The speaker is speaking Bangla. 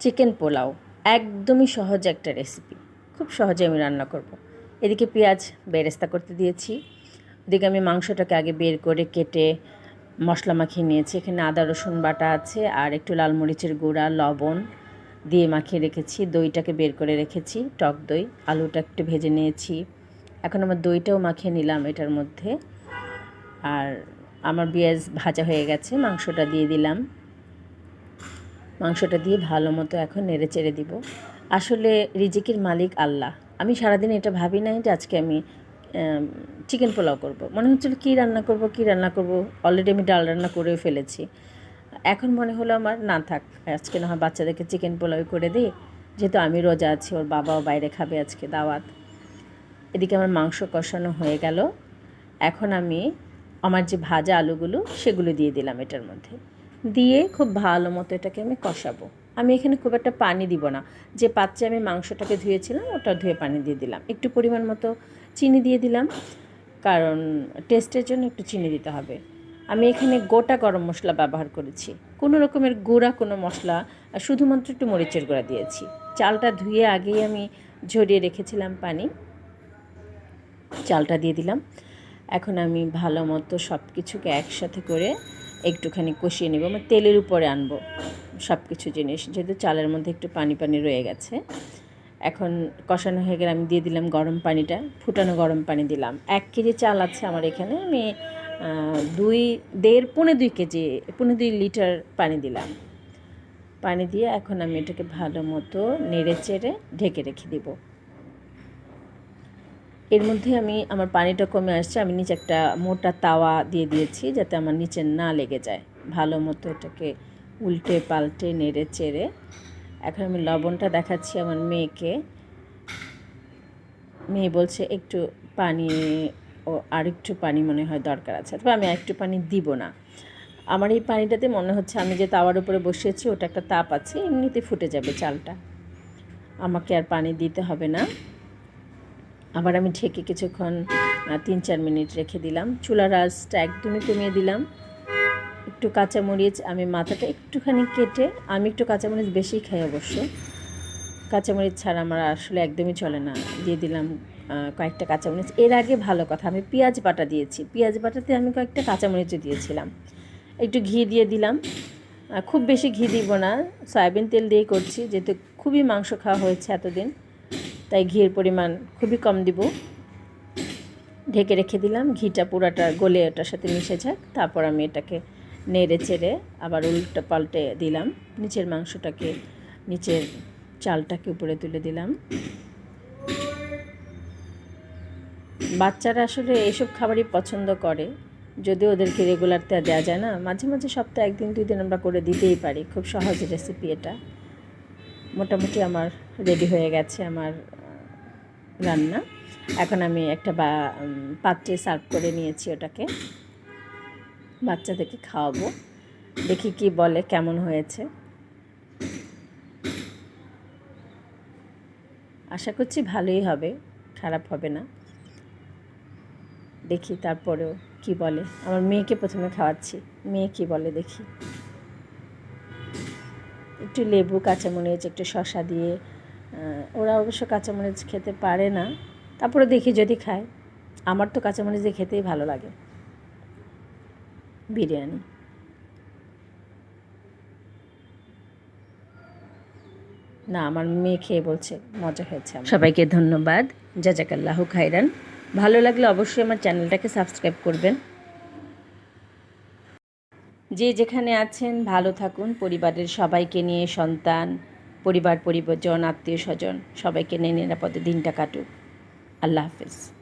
চিকেন পোলাও, একদমই সহজ একটা রেসিপি খুব সহজে আমি রান্না করব। এদিকে পেঁয়াজ বেরেস্তা করতে দিয়েছি। ওদিকে আমি মাংসটাকে আগে বের করে কেটে মশলা মাখিয়ে নিয়েছি। এখানে আদা, রসুন বাটা আছে আর একটু লাল মরিচের গুঁড়া, লবণ দিয়ে মাখিয়ে রেখেছি। দইটাকে বের করে রেখেছি, টক দই। আলুটা একটু ভেজে নিয়েছি। এখন আমার দইটাও মাখিয়ে নিলাম এটার মধ্যে। আর আমার পেঁয়াজ ভাজা হয়ে গেছে, মাংসটা দিয়ে দিলাম। মাংসটা দিয়ে ভালো মতো এখন নেড়ে চেড়ে দিব। আসলে রিজিকের মালিক আল্লাহ। আমি সারাদিন এটা ভাবি নাই যে আজকে আমি চিকেন পোলাও করব। মনে হচ্ছিল কী রান্না করব, কী রান্না করব? অলরেডি আমি ডাল রান্না করেও ফেলেছি। এখন মনে হলো আমার, না থাক, আজকে না হয় বাচ্চাদেরকে চিকেন পোলাও করে দিই। যেহেতু আমি রোজা আছি, ওর বাবাও বাইরে খাবে আজকে দাওয়াত। এদিকে আমার মাংস কষানো হয়ে গেল। এখন আমি, আমার যে ভাজা আলুগুলো, সেগুলো দিয়ে দিলাম এটার মধ্যে। দিয়ে খুব ভালো মতো এটাকে আমি কষাবো। আমি এখানে খুব একটা পানি দিব না। যে পাত্রে আমি মাংসটাকে ধুয়েছিলাম, ওটা ধুয়ে পানি দিয়ে দিলাম। একটু পরিমাণ মতো চিনি দিয়ে দিলাম, কারণ টেস্টের জন্য একটু চিনি দিতে হবে। আমি এখানে গোটা গরম মশলা ব্যবহার করেছি। কোনো রকমের গুঁড়া, কোনো মশলা শুধুমাত্র একটু মরিচের গুঁড়া দিয়েছি। চালটা ধুয়ে আগেই আমি ঝরিয়ে রেখেছিলাম পানি। চালটা দিয়ে দিলাম। এখন আমি ভালো মতো সব কিছুকে একসাথে করে একটুখানি কষিয়ে নেব আমি তেলের উপরে আনব সব কিছু জিনিস। যেহেতু চালের মধ্যে একটু পানি পানি রয়ে গেছে। এখন কষানো হয়ে গেলে আমি দিয়ে দিলাম গরম পানিটা, ফুটানো গরম পানি দিলাম। এক কেজি চাল আছে আমার এখানে, আমি দুই, দেড়, পৌনে দুই কেজি, পৌনে দুই লিটার পানি দিলাম। পানি দিয়ে এখন আমি এটাকে ভালো মতো নেড়ে চেড়ে ঢেকে রেখে দিব। এর মধ্যে আমি, আমার পানিটা কমে আসছে, আমি নিচে একটা মোটা তাওয়া দিয়ে দিয়েছি যাতে আমার নিচে না লেগে যায়। ভালো মতো এটাকে উল্টে পাল্টে নেড়ে চেড়ে। এখন আমি লবণটা দেখাচ্ছি আমার মেয়েকে। মেয়ে বলছে, একটু পানি ও আর একটু পানি মনে হয় দরকার আছে। তবে আমি একটু পানি দিব না। আমার এই পানিটাতে মনে হচ্ছে আমি যে তাওয়ার উপরে বসিয়েছি, ওটা একটা তাপ আছে, এমনিতে ফুটে যাবে চালটা। আমাকে আর পানি দিতে হবে না। আবার আমি ঢেকে কিছুক্ষণ তিন চার মিনিট রেখে দিলাম। চুলার আঁচটা একদমই কমিয়ে দিলাম। একটু কাঁচামরিচ আমি মাথাটা একটুখানি কেটে, আমি একটু কাঁচামরিচ বেশি খাই অবশ্য। কাঁচামরিচ ছাড়া আমার আসলে একদমই চলে না। দিয়ে দিলাম কয়েকটা কাঁচামরিচ। এর আগে ভালো কথা, আমি পেঁয়াজ বাটা দিয়েছি। পেঁয়াজ বাটাতে আমি কয়েকটা কাঁচামরিচও দিয়েছিলাম। একটু ঘি দিয়ে দিলাম। খুব বেশি ঘি দিব না। সয়াবিন তেল দিয়ে করছি, যেহেতু খুবই মাংস খাওয়া হয়েছে এতদিন। তাই ঘির পরিমাণ খুবই কম দিব। ঢেকে রেখে দিলাম, ঘিটা পুরাটা গলে ওটার সাথে মিশে যাক। তারপর আমি এটাকে নেড়ে চেড়ে আবার উল্টা পাল্টে দিলাম। নিচের মাংসটাকে, নিচের চালটাকে উপরে তুলে দিলাম। বাচ্চারা আসলে এইসব খাবারই পছন্দ করে। যদি ওদেরকে রেগুলার তা দেওয়া যায় না, মাঝে মাঝে সপ্তাহে একদিন, দুই দিন আমরা করে দিতেই পারি। খুব সহজ রেসিপি এটা। মোটামুটি আমার রেডি হয়ে গেছে, আমার রান্না। এখন আমি একটা বা পাত্রে সার্ভ করে নিয়েছি ওটাকে। বাচ্চাদেরকে খাওয়াবো। দেখি কি বলে, কেমন হয়েছে। আশা করছি ভালোই হবে, খারাপ হবে না। দেখি তারপরেও কি বলে। আমার মেয়েকে প্রথমে খাওয়াচ্ছি। মেয়ে কি বলে দেখি। একটু লেবু, কাঁচামরিচ, একটু শশা দিয়ে ওরা অবশ্য কাঁচামরিচ খেতে পারে না। তারপরে দেখি যদি খায়। আমার তো কাঁচামরিচ দিয়ে খেতেই ভালো লাগে। বিরিয়ানি। না, আমার মেয়ে খেয়ে বলছে, মজা হয়েছে সবাইকে ধন্যবাদ। জাজাকাল্লাহ খাইরান ভালো লাগলে অবশ্যই আমার চ্যানেলটাকে সাবস্ক্রাইব করবেন। যে যেখানে আছেন, ভালো থাকুন। পরিবারের সবাইকে নিয়ে সন্তান পরিবার পরিবর্জন আত্মীয় স্বজন সবাইকে নিয়ে নিরাপদে দিনটা কাটুক। আল্লাহ হাফিজ।